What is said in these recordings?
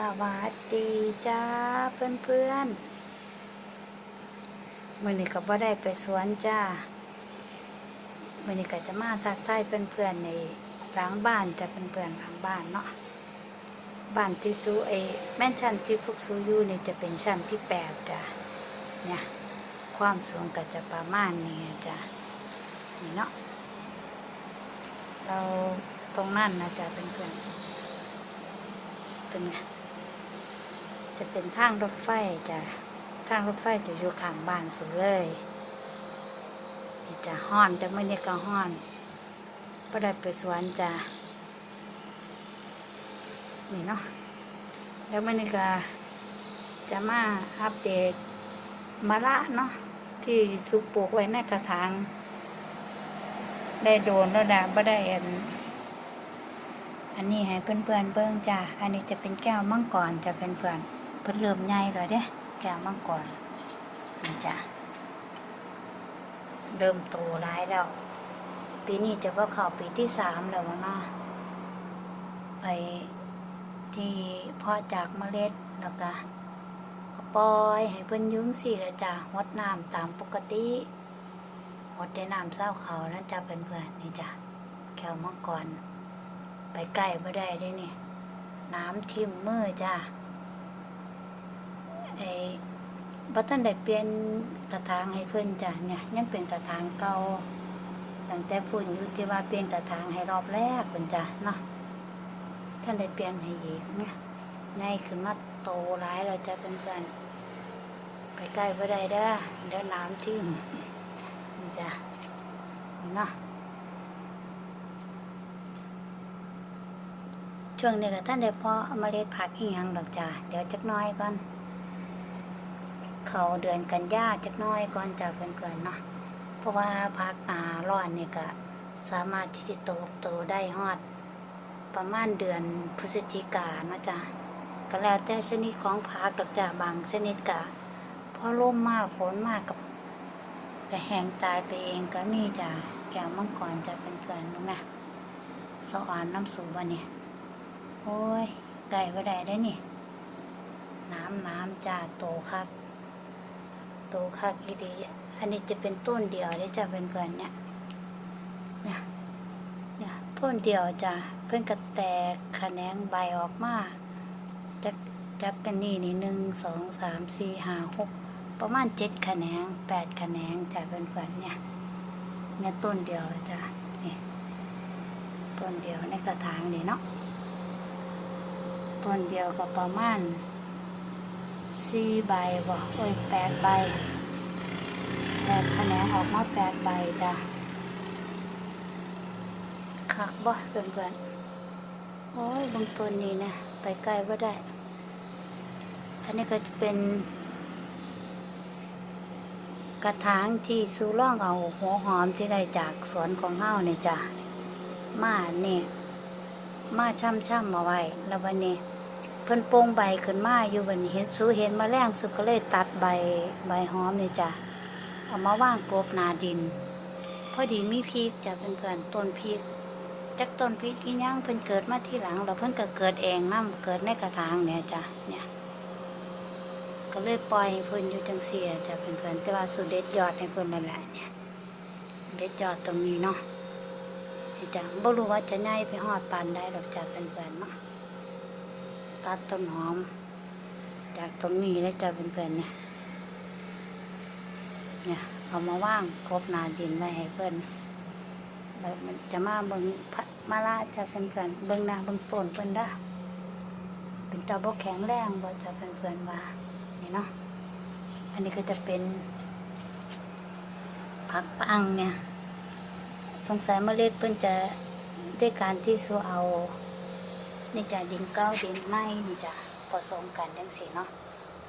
สวัสดีจ้าเพื่อนเพื่อนมื่อนี้ก็บ่ได้ไปสวนจ้ามื่อนี้ก็จะมาทักทายเพื่อนเพื่อนในหลังบ้านจะเป็นเพื่อนหลังบ้านเนาะบ้านที่ซูเอแม่นชั้นที่พวกซูอยู่นี่จะเป็นชั้นที่แปดจ้ะเนี่ยความสูงก็จะประมาณนี้จ้ะนี่เนาะเราตรงนั้นนะจ้ะเป็นเพื่อนตรงเนี้ย จะเป็นทางรถไฟจะทางรถไฟจะอยู่ข้างบ้านสุดเลยจะห้อนแต่เมื่อนี้ก็ห้อนก็ได้ไปสวนจะนี่เนาะแล้วเมื่อนี้ก็จะมาอัปเดตมะระเนาะที่สุกปลูกไว้ในกระถางได้โดนแล้วนะบ่ได้อันอันนี้ให้เพื่อนๆเบิ่งจ้ะอันนี้จะเป็นแก้วมังกรจะเป็นเพื่อน พิ่นเริ่มใหญ่เลยเด้แก้วมังกรนี่จ้ะเริ่มโตร้ายแล้ว ปีนี้จะว่าเข้าปีที่สามแล้ววะเนาะไอที่พ่อจากเมล็ดแล้วก็ก็ปล่อยให้เพิ่นยุ่จั่งสี่แล้วจ้ะหดน้ำตามปกติหดได้น้ำเศร้าเขาแล้วจ้ะเพื่อนๆนี่จ้ะแก้วมังกรไปใกล้ไม่ได้เด้นี่ น้ำทิ่มมือจ้าไอ้ บัตันได้เปลี่ยนกระถางให้เพิ่นจ้ะเนี่ยยังเป็นกระถางเก่าตั้งแต่พุ่นอยู่ที่ว่าเปลี่ยนกระถางให้รอบแรกเพิ่นจ้ะเนาะท่านได้เปลี่ยนให้อีกเนี่ยใหญ่ขึ้นมาโตหลายแล้วจ้ะเพื่อนไปใกล้ไม่ได้เด้อเดี๋ยวน้ำทิ่มนี่จ้ะเนาะช่วงนี้ก็ท่านได้เพาะเมล็ดผักอีหยังดอกจ้าเดี๋ยวจักน้อยก่อน เขาเดือนกันยาจักน้อยก่อนจะเพื่อนๆเนาะเพราะว่าผักหนาร้อนนี่ก็สามารถที่จะโตโตได้ฮอด ประมาณเดือนพฤศจิกาเนาะจ้าก็แล้วแต่ชนิดของผักดอกจ้าบางชนิดก็พอร่มมากฝนมากกับก็แห้งตายไปเองก็มีจ้าแก้วมังกรจะเป็นเพื่อนมึงนะสอ่อนน้ำสูบวันนี้โอ้ยไก่บ่ได้ได้นี่ น้ำน้ำจ้าโตคัก โตคักอีดีอันนี้จะเป็นต้นเดียวที่จะเป็นเพื่อนเนี่ยเนี่ยเนี่ยต้นเดียวจ้ะเพิ่นก็แตกแขนงใบออกมาจักจักกันนี่นี่หนึ่งสองสามสี่ห้าหกประมาณเจ็ดแขนงแปดแขนงจ้ะเพื่อนเพื่อนๆเนี่ยเนี่ยต้นเดียวจ้ะนี่ต้นเดียวในกระถางนี่เนาะต้นเดียวก็ประมาณ สี่ใบบ่โอ้ยแปดใบแปดคะแนนออกมาแปดใบจ้ะคักบ่เพื่อนเพื่อนๆโอ้ยบางต้นนี้นะ ไปใกล้บ่ได้ อันนี้ก็จะเป็น กระถางที่สูร่องเอาหัวหอมที่ได้จากสวนของเฮาเนี่ยจ้ะมาเนี่ยมาช่ำช่ำๆมาไว้ แล้ววันนี้ เพิ่นโป่งใบขึ้นมาอยู่วันนี้เห็นสูเห็นมาแรงสุดก็เลยตัดใบใบหอมนี่จ้ะเอามาว่างกบนาดิน พอดีมีพริกจะเป็นเพื่อนต้นพริกจากต้นพริกกี่ย่างเพิ่นเกิดมาที่หลังแล้วเพิ่นก็เกิดเองนํเกิดในกระถางเนี่ยจ้ะเนี่ยก็เลยปล่อยเพิ่นอยู่จังเสียจะเป็นเพื่อนแต่ว่าสุดเด็ดยอดให้เพิ่นนั่นแหละเนี่ยเด็ดยอดตรงนี้เนาะจ้ะบ่รู้ว่าจะง่ายไปหอดปานได้ดอกจากเป็นเพื่อนๆเนาะ ตัดต้นหอม จากตรงนี้แล้วจะเป็นเพื่อนๆเนี่ย เนี่ยเอามาว่างครบนาดินไว้ให้เพื่อนแล้วมันจะมาเบิ่งพะมาลาจะเป็นเพื่อนๆเบิ่งหน้าเบิ่งต้นเพิ่อนด้เป็นตาบ่แข็งแรงบ่จะเป็นเพื่อนๆว่านี่เนาะอันนี้ก็จะเป็นผักปังเนี่ย สงสัยเมล็ดเพิ่อนจะได้การที่สูเอา นี่จะดินเก้าดินไม้นี่จะผสมกันจังสีเนาะ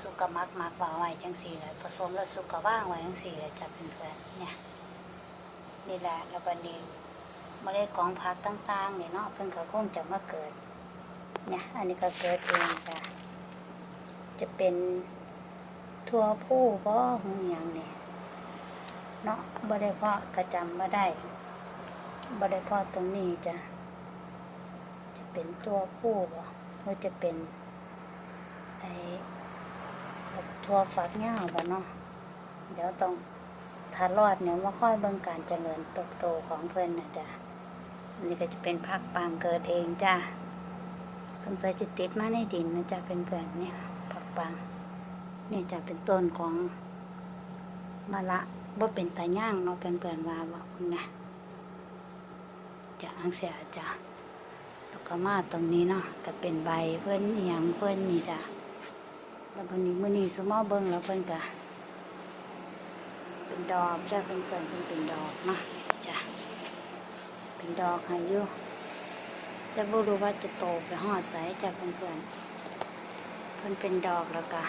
สุกมักมักว่าไว้จังสีเลยผสมแล้วสุกว่างไว้จังสีเลยจะเป็นเพื่อนๆเนี่ยนี่แหละแล้วบัดนี้เมล็ดของผักต่างๆนี่เนาะเพิ่นก็คงจะมาเกิดเนี่ยอันนี้ก็เกิดเองจ้ะจะเป็นทั่วผู้บ่หงหยังนี่เนาะบ่ได้เพาะกระจำบ่ได้บริพอตรงนี้จะจะ เป็นตัวผู้บ่หรือจะเป็นไอ้บักทั่วฝักยาบ่เนาะเดี๋ยวต้องถ้ารอดเนี่ยมาค่อยเบิ่งการเจริญเติบโตของเพิ่นนะจ๊ะนนี้ก็จะเป็นผักปางเกิดเองจ้ะสงสัยจะติดมาในดินนะจ๊ะเป็นเพื่อนๆเนี่ยผักปางนี่จะเป็นต้นของมะละบ่าเป็นตาย่างเนาะเป็นเพื่อนๆว่าบอกนะจะอังเสียจ้ะ แล้วก็มาตรงนี้เนาะก็เป็นใบเพิ่อนอหย่างเพิ่อนนี่จ้ะแล้ววันนี้มื้อนี้สมอเบิ่งแล้วเพิ่อนก็เป็นดอกจ้ะเพิ่อนเพิ่นเพิ่นเป็นดอกเนาะจ้ะเป็นดอกให้อยู่แต่บ่รู้ว่าจะโตไปฮอดไสจ้ะเพิ่นเพิ่อนเพิ่อนเป็นดอกแล้วก็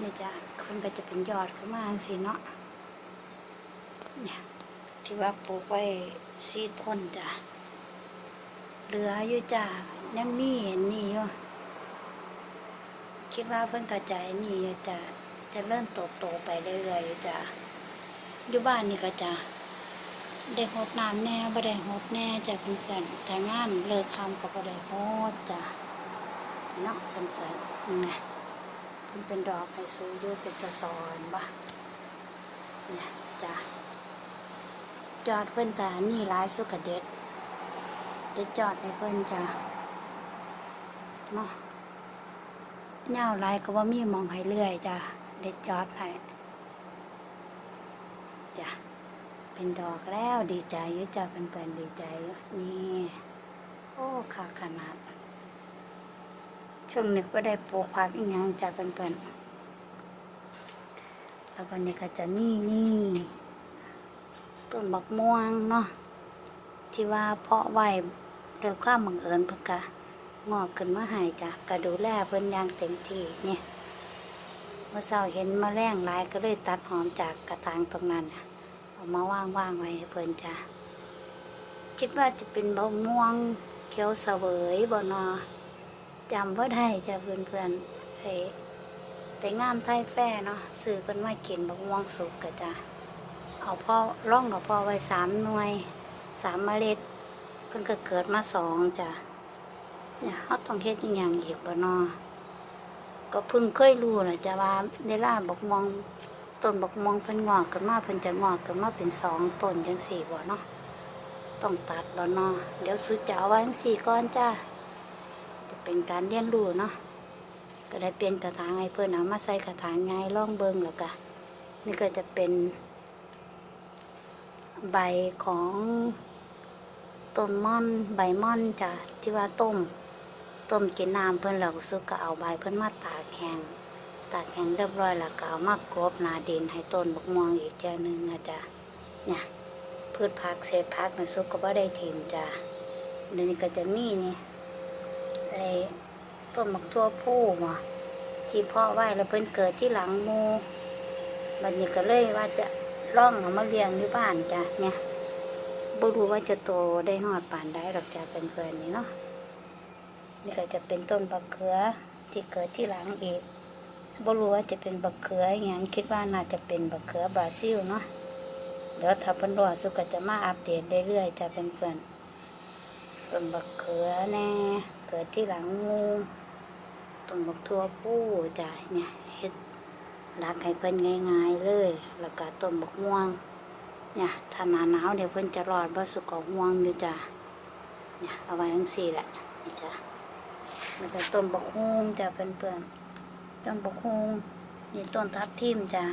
นี่จ้ะเพิ่อนก็จะเป็นยอดขึ้นมาจังซี่เนาะเนี่ยที่ว่าปลูกไว้สี่ต้นจ้ะ เหลืออยู่จ้ายังมีเห็นนี่อยู่คิดว่าเพิ่นกระจายนี่อยู่จ้าจะเริ่มโตโตไปเรื่อยๆอยู่จ้าอยู่บ้านนี่ก็จ้าได้หดน้ำแน่บ่ได้หดแน่จ้าเพื่อนๆแต่งานเลิกทำก็บ่ได้หดจ้าเนาะเพื่อนๆนี่ไงเพิ่นเป็นดอกให้สูยู่เป็นตะสอนบ่เนี่ยจ้ายอดเพิ่นแต่นี่หลายสุดกเด็ด จะจอดให้เพิ่นจ้ะเนาะเงาไรก็ว่ามีมองให้เรื่อยจ้ะเด็ดจอดให้จ้ะเป็นดอกแล้วดีใจยุ่จ้ะเป็นเปิ่นดีใจนี่โอ้ค่ะขนาด ช่วงนี้ก็ได้ปลูกผักอีกอย่างจ้ะเป็นเปิ่นแล้ววันนี้ก็จะนี่นี่ต้นบักม่วงเนาะ ที่ว่าเพาะไว้โดยความบังเอิญเพิ่นกะงอกขึ้นมาให้จ้ะก็ดูแลเพิ่นอย่างเต็มที่เนี่ยเมื่อเช้าเห็นมาแมลงหลายก็เลยตัดหอมจากกระถางตรงนั้นเอามาว่างๆไว้ให้เพิ่นจ้ะคิดว่าจะเป็นบะม่วงเขียวเสวยบนอจำว่าได้จ้ะเพื่อนๆไอ้ไปงามไทยแฟ่เนาะซื้อเพิ่นมากินบะม่วงสุกกะจ้ะเอาพ่อร่องกับพ่อไว้สามหน่วย สามเมล็ด เพิ่นก็เกิดมาสองจ้ะเนี่ยเขาต้องเฮ็ดอีกอย่างอีกบ่นอก็เพิ่งเคยรู้นะจ้ะว่าเวลาบอกมองต้นบอกมองเพิ่นงอกขึ้นมาเพิ่นจะงอกขึ้นมาเป็นสองต้นจังสี่บ่เนาะต้องตัดบ่นอเดี๋ยวสุดจะเอาไว้จังสี่ก้อนจ้าจะเป็นการเรียนรู้เนาะก็ได้เปลี่ยนกระถางให้เพิ่นเอามาใส่กระถางไงล่องเบิ่งแล้วก็นี่ก็จะเป็นใบของ ต้นม่อนใบม่อนจ้ะที่ว่าต้ม ต้มกินน้ำเพิ่นแล้วสุกก็เอาใบเพิ่นมาตากแห้งตากแห้งเรียบร้อยแล้วก็เอามากรบนาดินให้ต้นบักม่วงอีกเจ้านึงนะจ้ะเนี่ยพืชผักเศษผักนะสุกก็บ่ได้ถิ่มจ้ะเดี๋ยวนี้ก็จะมีนี่ไอ้ต้นบักทั่วผู้มาที่พาะไหวแล้วเพิ่นเกิดที่หลังมูบัดนี้ก็เลยว่าจะล่องเอามาเลี้ยงอยู่บ้านจ้ะเนี่ย บ่รู้ว่าจะโตได้หอดป่านได้หรอกจ้ะเป็นเพื่อนนี่เนาะนี่ก็จะเป็นต้นบักเขือที่เกิดที่หลังอีกบ่รู้ว่าจะเป็นบักเขืออย่างคิดว่าน่าจะเป็นบักเขือบราซิลเนาะเดี๋ยวถ้าเพิ่นรอสุก็จะมาอัปเดตเรื่อยๆจ้ะเป็นเพื่อนต้นบักเขือแน่เกิดที่หลังงูต้นบักทั่วปู้จ้ะเนี่ยเฮ็ดรักให้เพิ่นง่าย ๆ เลย แล้วก็ต้นบกม่วง เนี่ยถ้าหนาหนาวเดี๋ยวเพิ่นจะรอดบ่สุกกม่วงอยู่จ้ะเนี่ยเอาไว้ทั้งสี่แหละนี่จ้ะมันก็ต้นบกฮุ้งจ้ะเพื่อนๆต้นบกฮุ้งนี่ต้นทับทิมจ้ะ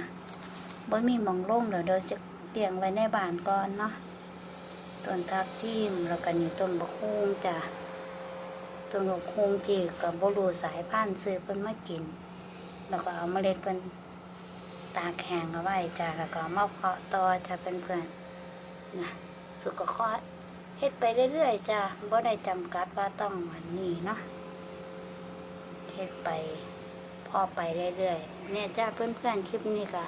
บ่มีหมองลงเดี๋ยวเดี๋ยวจะเลี้ยงไว้ในบ้านก่อนเนาะต้นทับทิมแล้วก็นี่ต้นบกฮุ้งจ้ะต้นบกฮุ้งที่ก็บ่รู้สายพันธุ์ซื้อเพิ่นมากิน แล้วก็เอาเมล็ดเพิ่น ตากแห้งเอาไว้จ้ะแล้วก็เอามาเพาะต่อจะเป็นเพื่อนนะสุกเคาะเฮ็ดไปเรื่อยๆจ้ะบ่ได้จำกัดว่าต้องวันนี้เนาะเฮ็ดไปพอไปเรื่อยๆเนี่ยจ้าเพื่อนๆคลิปนี้ก็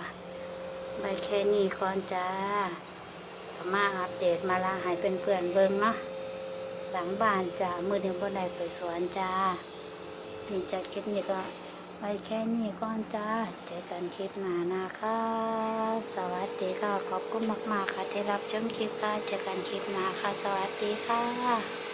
ไปแค่นี้ก่อนจ้ามาอัปเดตมาลาให้เพื่อนเบิ่งเนาะหลังบ้านจ้ามื้อนี้บ่ได้ไปสวนจ้านี่จ้าคลิปนี้ก็ ไว้แค่นี้ก่อนจ้า เจอกันคลิปหน้านะคะ สวัสดีค่ะ ขอบคุณมาก ๆ ค่ะที่รับชมคลิปค่ะ เจอกันคลิปหน้าค่ะ สวัสดีค่ะ